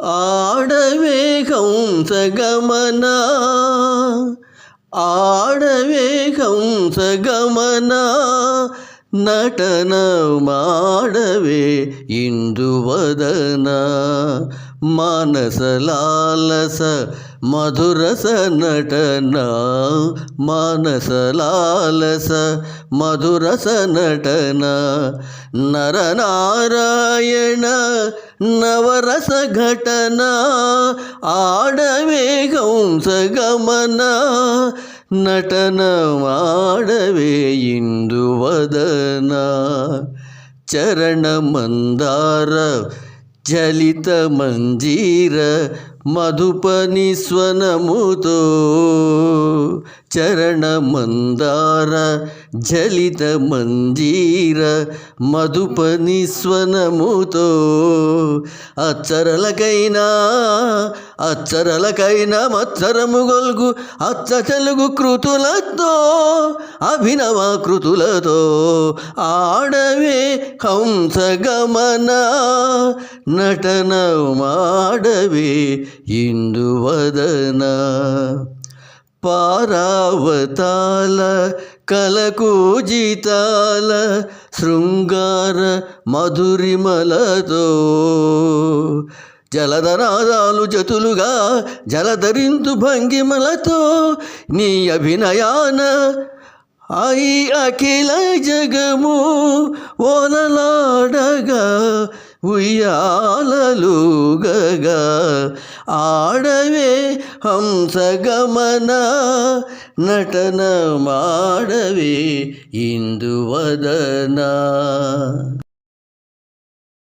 ఆడవే హంసగమన ఆడవే హంసగమన నటన మాడవే ఇందువదన మానసలాలస మధురస నటన. మానసలాలస మధురస నటన. నరనారాయణ నవరస ఘటన. ఆడవే హంసగమన నటన మాడవే ఇందువదన చరణమందార జలిత మంజీర మధుపని స్వనముతో చరణమందార జలిత మంజీర మధుపని స్వనముతో అచ్చరలకైనా అచ్చరలకైనా మత్సరము గొల్గు అచ్చ తెలుగు కృతులతో అభినవ కృతులతో ఆడవే హంసగమన నటన మాడవే ఇందువదన పారావతాల కలకూజితాల శృంగార మధురిమలతో జలధరాదాలు జతులుగా జలధరింతు భంగిమలతో నీ అభినయాన ఐ అఖిల జగము ఓలలాడగా ఉయ్యాలలుగగా ఆడవే హంసగమన నటన మాడవే ఇందువదనా